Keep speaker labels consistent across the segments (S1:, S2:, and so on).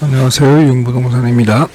S1: 안녕하세요. 용부동산입니다.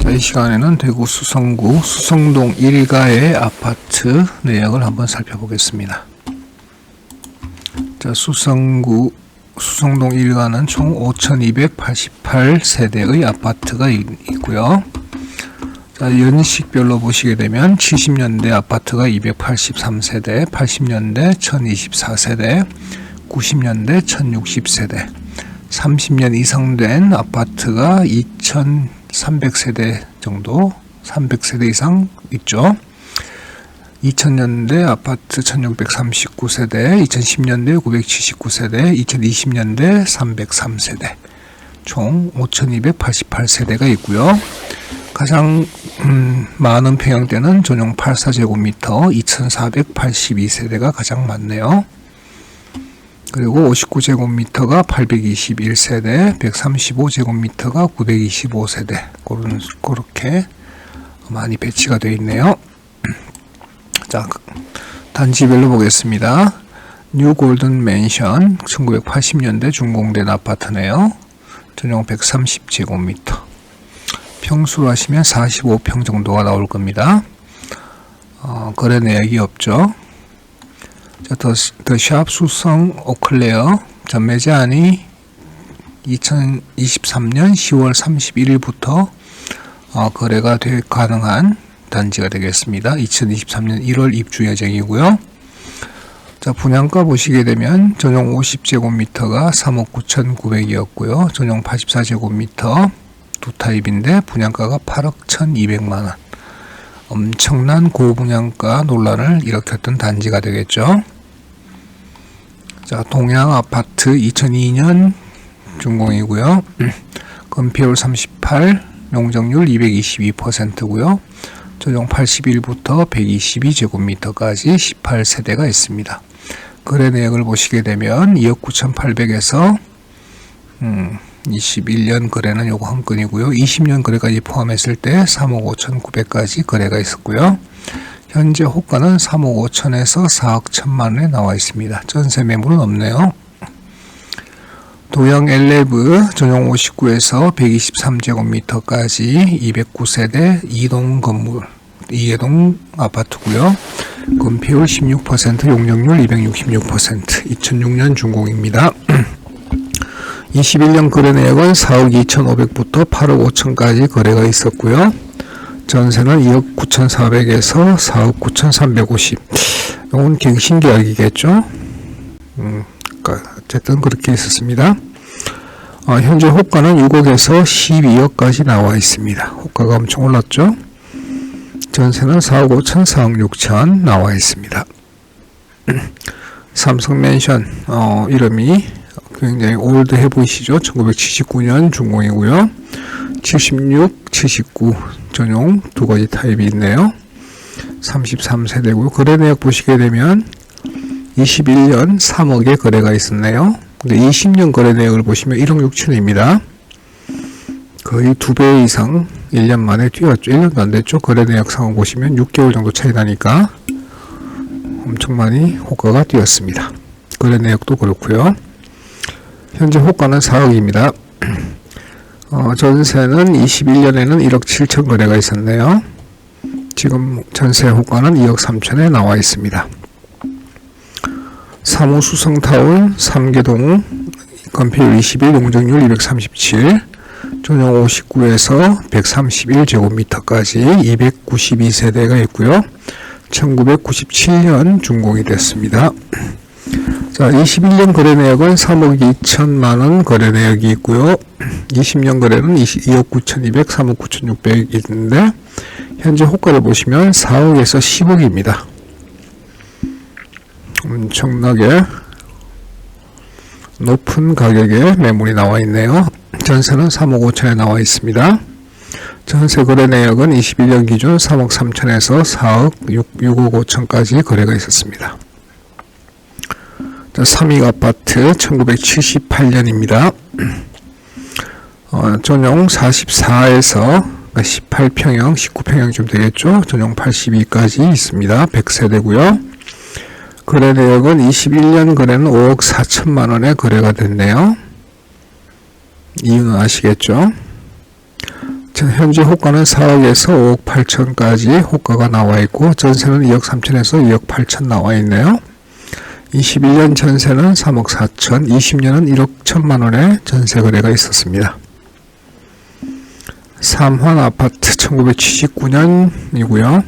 S1: 자, 이 시간에는 대구 수성구 수성동 1가의 아파트 내역을 한번 살펴보겠습니다. 자, 수성구 수성동 1가는 총 5,288세대의 아파트가 있, 있고요. 자, 연식별로 보시게 되면 70년대 아파트가 283세대, 80년대 1024세대, 90년대 1060세대, 30년 이상 된 아파트가 2,300세대 정도, 300세대 이상 있죠. 2000년대 아파트 1639세대, 2010년대 979세대, 2020년대 303세대, 총 5288세대가 있고요. 가장 음, 많은 평형대는 전용 84제곱미터 2482세대가 가장 많네요. 그리고 59제곱미터가 821세대, 135제곱미터가 925세대 그런 그렇게 많이 배치가 되어 있네요. 자, 단지별로 보겠습니다. 뉴 골든 맨션 1980년대 준공된 아파트네요. 전용 130제곱미터. 평수로 하시면 45평 정도가 나올 겁니다. 어, 거래 내역이 없죠. 자, 더, 더샵 수성 오클레어 전매 제한이 2023년 10월 31일부터 어, 거래가 되, 가능한 단지가 되겠습니다. 2023년 1월 입주 예정이고요. 자, 분양가 보시게 되면 전용 50제곱미터가 3억 9,900이었고요. 전용 84제곱미터 두 타입인데 분양가가 8억 1,200만 원. 엄청난 고분양가 논란을 일으켰던 단지가 되겠죠. 자, 동양 아파트 2002년 준공이고요. 건폐율 38, 용적률 222%고요. 조정 81부터 122제곱미터까지 18세대가 있습니다. 거래 내역을 보시게 되면 2억 9,800에서 음, 21년 거래는 요거 한 건이고요. 20년 거래까지 포함했을 때 3억 5,900까지 거래가 있었고요. 현재 호가는 3억 5천에서 4억 1천만 원에 나와 있습니다. 전세 매물은 없네요. 도양 엘레브 전용 59에서 123제곱미터까지 209세대 2동 건물 2개동 아파트고요. 건폐율 16% 용적률 266% 2006년 준공입니다. 21년 거래 내역은 4억 2,500부터 8억 5천까지 거래가 있었고요. 전세는 2억 9,400에서 4억 9,350. 이건 갱신 계약이겠죠? 음, 그러니까 어쨌든 그렇게 있었습니다. 어, 현재 호가는 6억에서 12억까지 나와 있습니다. 호가가 엄청 올랐죠? 전세는 4억 5천, 4억 6천 나와 있습니다. 삼성맨션 어, 이름이 굉장히 올드해 보이시죠? 1979년 준공이고요. 76, 79 전용 두 가지 타입이 있네요. 33세대고요. 거래 내역 보시게 되면 21년 3억의 거래가 있었네요. 근데 20년 거래 내역을 보시면 1억 6천입니다. 거의 두 배 이상 1년 만에 뛰었죠. 1년도 안 됐죠. 거래 내역 상황 보시면 6개월 정도 차이 나니까 엄청 많이 호가가 뛰었습니다. 거래 내역도 그렇고요. 현재 호가는 4억입니다. 어, 전세는 21년에는 1억 7천 거래가 있었네요. 지금 전세 호가는 2억 3천에 나와 있습니다. 3호 수성타운 3개동 건폐율 21, 용적률 237, 전용 59에서 131제곱미터까지 292세대가 있고요. 1997년 준공이 됐습니다. 자, 21년 거래 내역은 3억 2천만 원 거래 내역이 있고요. 20년 거래는 2억 9,200, 3억 9,600 있는데 현재 호가를 보시면 4억에서 10억입니다. 엄청나게 높은 가격에 매물이 나와 있네요. 전세는 3억 5천에 나와 있습니다. 전세 거래 내역은 21년 기준 3억 3천에서 4억 6, 6억 5천까지 거래가 있었습니다. 3익 아파트 1978년입니다. 어, 전용 44에서 18평형, 19평형 좀 되겠죠. 전용 82까지 있습니다. 100세대고요. 거래 내역은 21년 거래는 5억 4천만 원에 거래가 됐네요. 이유는 아시겠죠? 자, 현재 호가는 4억에서 5억 8천까지 호가가 나와 있고 전세는 2억 3천에서 2억 8천 나와 있네요. 21년 전세는 3억 4천, 20년은 1억 1천만 원의 전세 거래가 있었습니다. 삼환 아파트 1979년이고요.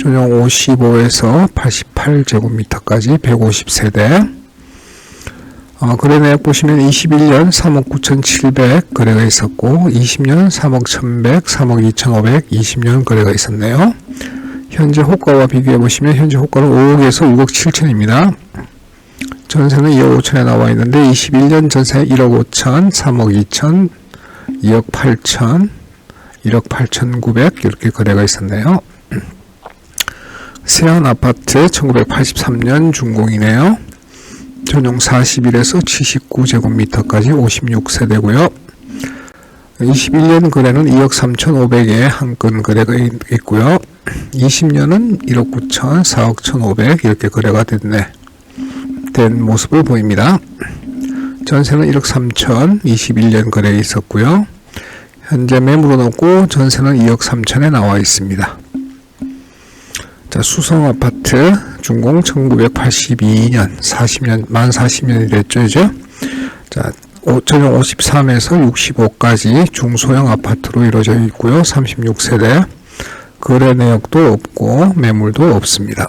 S1: 전용 55에서 88제곱미터까지 150세대. 어, 거래 내역 보시면 21년 3억 9,700 거래가 있었고 20년 3억 1,100, 3억 2,500, 20년 거래가 있었네요. 현재 호가와 비교해 보시면 현재 호가는 5억에서 6억 7천입니다. 전세는 2억 5천에 나와 있는데 21년 전세 1억 5천, 3억 2천, 2억 8천, 1억 8천 9백 이렇게 거래가 있었네요. 세안 아파트 1983년 준공이네요. 전용 41에서 79제곱미터까지 56세대고요. 21년 거래는 2억 3,500에 한 건 거래가 있고요. 20년은 1억 9천, 4억 1,500 이렇게 거래가 됐네. 된 모습을 보입니다. 전세는 1억 3천, 21년 거래에 있었고요. 현재 매물은 없고 전세는 2억 3천에 나와 있습니다. 자, 수성 아파트 준공 1982년 40년 만 40년이 됐죠, 이제. 자, 전용 53에서 65까지 중소형 아파트로 이루어져 있고요. 36세대. 거래 내역도 없고 매물도 없습니다.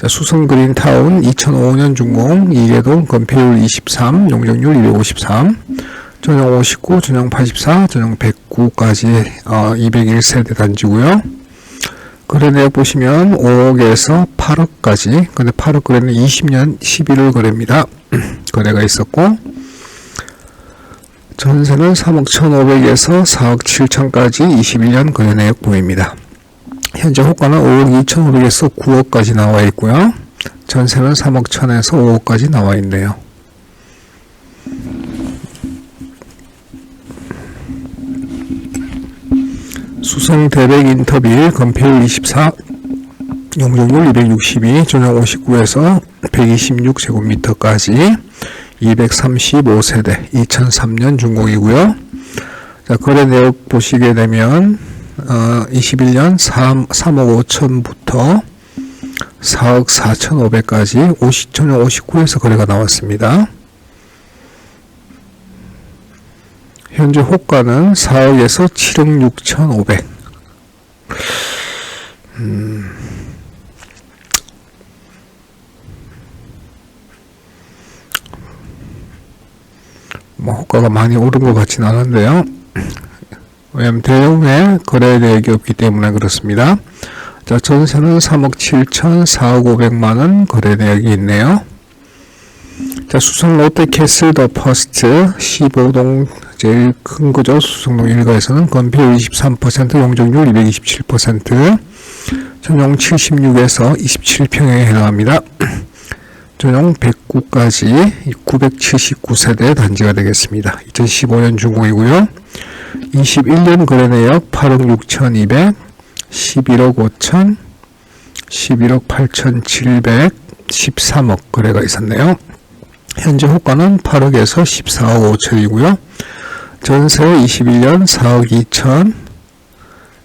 S1: 자, 수성 그린타운 2005년 준공 2개동 건폐율 23, 용적률 253, 전용 59, 전용 84, 전용 109까지 어, 201세대 단지고요. 거래 내역 보시면 5억에서 8억까지 근데 8억 거래는 20년 11월 거래입니다. 거래가 있었고 전세는 3억 1,500에서 4억 7천까지 21년 거래 내역 보입니다. 현재 호가는 5억 2,500에서 9억까지 나와 있고요. 전세는 3억 1,000에서 5억까지 나와 있네요. 수성 대백 인터빌 건폐율 24, 용적률 262, 전용 59에서 126제곱미터까지 235세대 2003년 준공이고요. 자, 거래 내역 보시게 되면 어, 21년 3, 3억 5천부터 4억 4천5백까지 50, 전용 59에서 거래가 나왔습니다. 현재 호가는 4억에서 7억 6천5백 음. 뭐 호가가 많이 오른 것 같진 않은데요. 왜냐면 대형의 거래 대액이 없기 때문에 그렇습니다. 자, 전세는 3억 7천 4억 5백만 원 거래 대액이 있네요. 자, 수성 롯데캐슬 더 퍼스트 15동 제일 큰 거죠. 수성동 1가에서는 건폐율 23%, 용적률 227%, 전용 76에서 27평에 해당합니다. 전용 109까지 979세대 단지가 되겠습니다. 2015년 준공이고요. 21년 거래 내역 8억 6,200, 11억 5천, 11억 8,700, 13억 거래가 있었네요. 현재 호가는 8억에서 14억 5천이고요. 전세 21년 4억 2천에서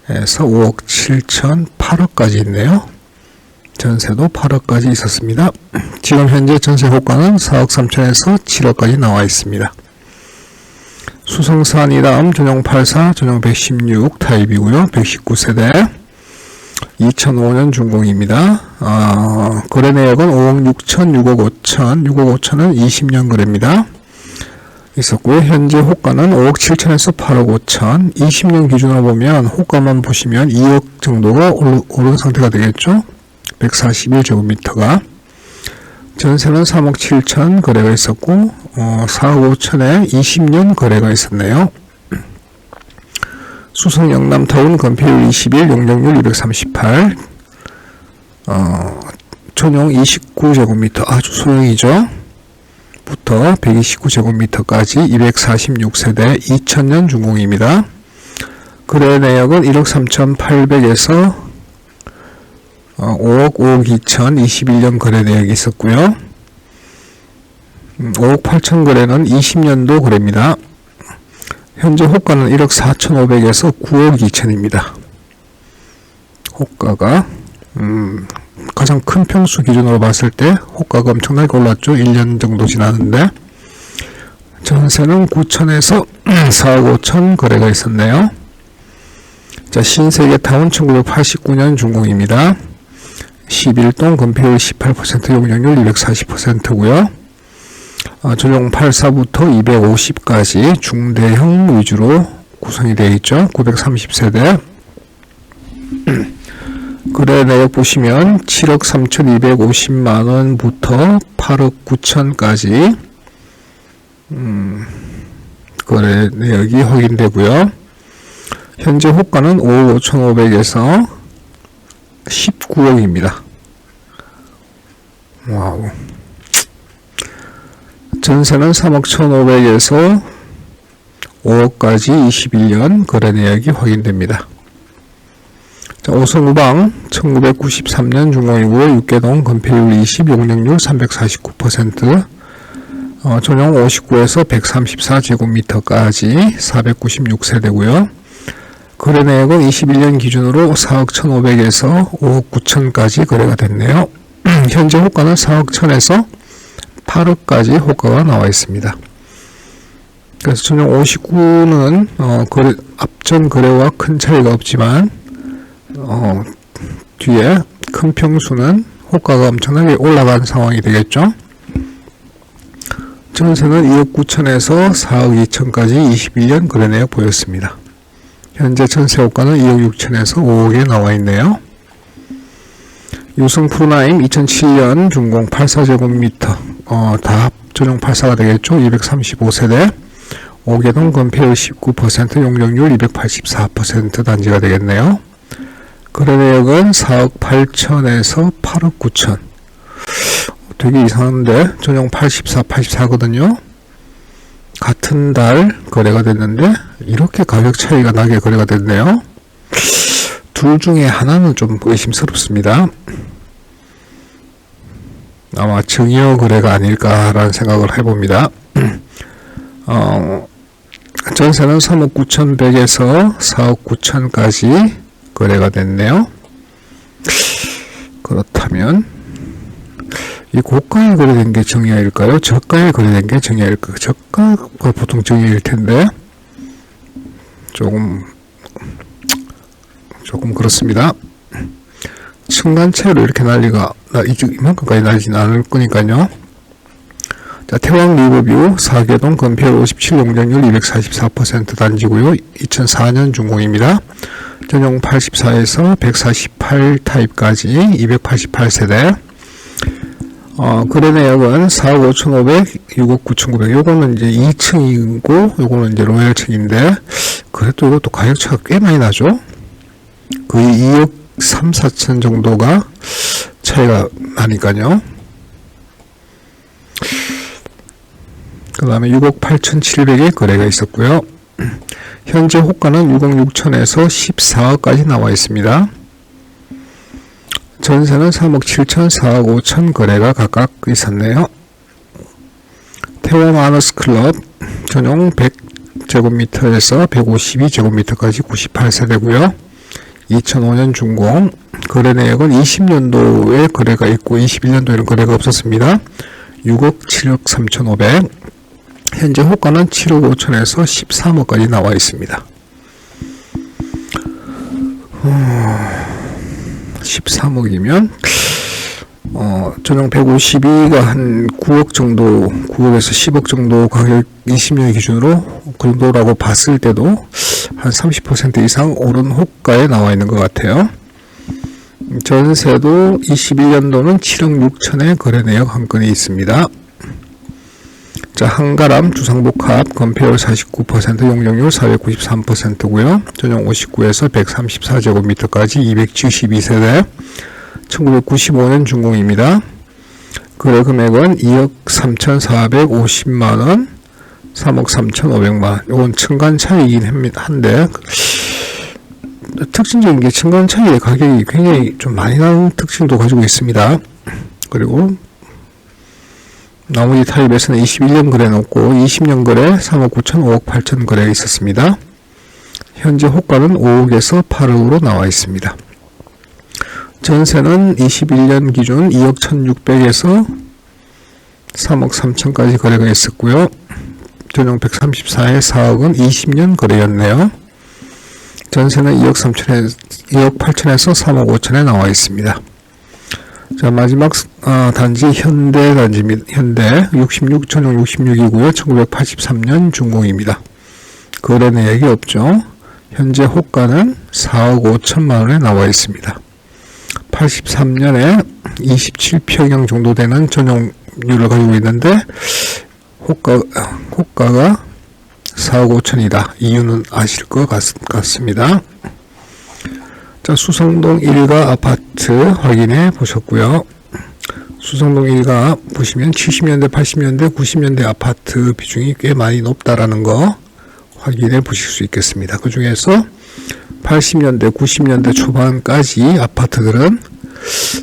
S1: 5억 7천, 8억까지 있네요. 전세도 8억까지 있었습니다. 지금 현재 전세 호가는 4억 3천에서 7억까지 나와 있습니다. 수성산 이 다음 전용 84, 전용 116 타입이고요. 119세대 2005년 준공입니다. 어, 거래 내역은 5억 6천, 6억 5천, 6억 5천은 20년 거래입니다. 있었고요. 현재 호가는 5억 7천에서 8억 5천, 20년 기준으로 보면 호가만 보시면 2억 정도가 오른 상태가 되겠죠. 141제곱미터가 전세는 3억 7천 거래가 있었고 어, 4억 5천에 20년 거래가 있었네요. 수성 영남타운 건폐율 21, 용적률 238, 어, 전용 29제곱미터 아주 소형이죠. 부터 129제곱미터까지 246세대 2000년 준공입니다. 거래 내역은 1억 3,800에서 5억 5억 2천 21년 거래 내역이 있었고요. 음, 5억 8천 거래는 20년도 거래입니다. 현재 호가는 1억 4천5백에서 9억 2천입니다. 호가가 음, 가장 큰 평수 기준으로 봤을 때 호가가 엄청나게 올랐죠. 1년 정도 지났는데 전세는 9천에서 4억 5천 거래가 있었네요. 자, 신세계 타운 1989년 준공입니다. 11동 건폐율 18% 용적률 240%고요. 어, 전용 84부터 250까지 중대형 위주로 구성이 되어 있죠. 930세대. 거래 내역 보시면 7억 3,250만 원부터 8억 9천까지 음, 거래 내역이 확인되고요. 현재 호가는 5억 5,500에서 19억입니다. 와우. 전세는 3억 1,500에서 5억까지 21년 거래 내역이 확인됩니다. 자, 오성우방 1993년 중공이고요. 육계동 건폐율 20, 용적률 349%, 어, 전용 59에서 134제곱미터까지 496세대고요. 거래 내역은 21년 기준으로 4억 1,500에서 5억 9천까지 거래가 됐네요. 현재 호가는 4억 1,000에서 8억까지 호가가 나와 있습니다. 그래서 전용 59는 어, 거래, 앞전 거래와 큰 차이가 없지만 어, 뒤에 큰 평수는 호가가 엄청나게 올라간 상황이 되겠죠. 전세는 2억 9천에서 4억 2천까지 21년 거래 내역 보였습니다. 현재 전세 호가는 2억 6천에서 5억에 나와 있네요. 유성 프로나임 2007년 준공 84제곱미터 어, 다 전용 84가 되겠죠. 235세대 5개동 건폐율 19% 용적률 284% 단지가 되겠네요. 거래 내역은 4억 8천에서 8억 9천 되게 이상한데 전용 84, 84거든요. 같은 달 거래가 됐는데 이렇게 가격 차이가 나게 거래가 됐네요. 둘 중에 하나는 좀 의심스럽습니다. 아마 증여 거래가 아닐까라는 생각을 해봅니다. 어, 전세는 3억 9,100에서 4억 9천까지 거래가 됐네요. 그렇다면 이 고가에 거래된 게 정야일까요? 저가에 거래된 게 정야일까요? 저가가 보통 정야일 텐데 조금 조금 그렇습니다. 층간체로 이렇게 난리가 나 이만큼까지 날지는 않을 거니까요. 자, 태왕 리버뷰 4개동 건폐율 57 용적률 244% 단지고요. 2004년 준공입니다. 전용 84에서 148 타입까지 288세대 어, 거래 내역은 4억 5,500, 6억 9,900. 요거는 이제 2층이고, 요거는 이제 로얄층인데, 그래도 이것도 가격차가 꽤 많이 나죠? 거의 2억 3, 4천 정도가 차이가 나니까요. 그 다음에 6억 8,700의 거래가 있었고요. 현재 호가는 6억 6천에서 14억까지 나와 있습니다. 전세는 3억 7천, 4억 5천 거래가 각각 있었네요. 태워 마너스 클럽 전용 100제곱미터에서 152제곱미터까지 98세대고요. 2005년 준공 거래 내역은 20년도에 거래가 있고 21년도에는 거래가 없었습니다. 6억 7억 3,500 현재 호가는 7억 5천에서 13억까지 나와 있습니다. 13억이면 어, 전용 152가 한 9억 정도, 9억에서 10억 정도 가격 20년 기준으로 그 정도라고 봤을 때도 한 30% 이상 오른 호가에 나와 있는 것 같아요. 전세도 21년도는 7억 6천에 거래 내역 한 건이 있습니다. 자, 한가람 주상복합 건폐율 49% 용적률 493%고요. 전용 59에서 134제곱미터까지 272세대 1995년 준공입니다. 거래 금액은 2억 3,450만 원 3억 3,500만 원 이건 층간 차이긴 한데 특징적인 게 층간 차이의 가격이 굉장히 좀 많이 나는 특징도 가지고 있습니다. 그리고 나머지 타입에서는 21년 거래 놓고 20년 거래 3억 9천, 5억 8천 거래가 있었습니다. 현재 호가는 5억에서 8억으로 나와 있습니다. 전세는 21년 기준 2억 1,600에서 3억 3천까지 거래가 있었고요. 전용 134에 4억은 20년 거래였네요. 전세는 2억 3천에 2억 8천에서 3억 5천에 나와 있습니다. 자 마지막 어, 단지 현대 단지입니다. 현대 66 전용 66이고요. 1983년 준공입니다. 거래 내역이 없죠. 현재 호가는 4억 5천만 원에 나와 있습니다. 83년에 27평형 정도 되는 전용률을 가지고 있는데 호가 호가가 4억 5천이다. 이유는 아실 것 같, 같습니다. 자, 수성동 1가 아파트 확인해 보셨고요. 수성동 1가 보시면 70년대, 80년대, 90년대 아파트 비중이 꽤 많이 높다라는 거 확인해 보실 수 있겠습니다. 그 중에서 80년대, 90년대 초반까지 아파트들은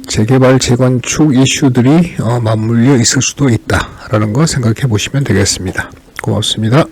S1: 재개발, 재건축 이슈들이 어, 맞물려 있을 수도 있다라는 거 생각해 보시면 되겠습니다. 고맙습니다.